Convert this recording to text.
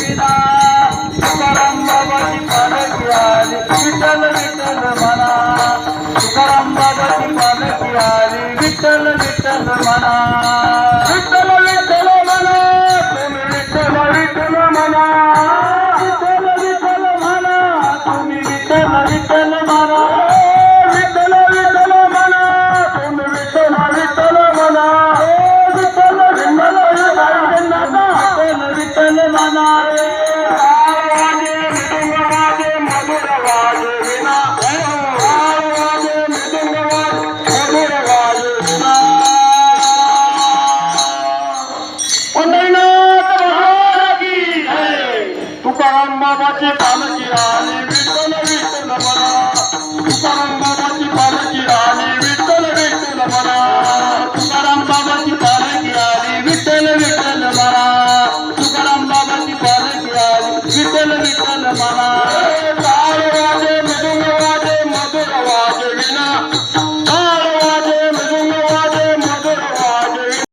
विना तुकाराम बाबाची पालखी आली विठ्ठल विठ्ठल म्हणा. तुकाराम बाबाची पालखी आली వచ్చి పలకి రాని విట్టల విట్టల మన తుకారమ్మ వచ్చి పలకి రాని విట్టల విట్టల మన తుకారమ్మ వచ్చి పలకి రాని విట్టల విట్టల మన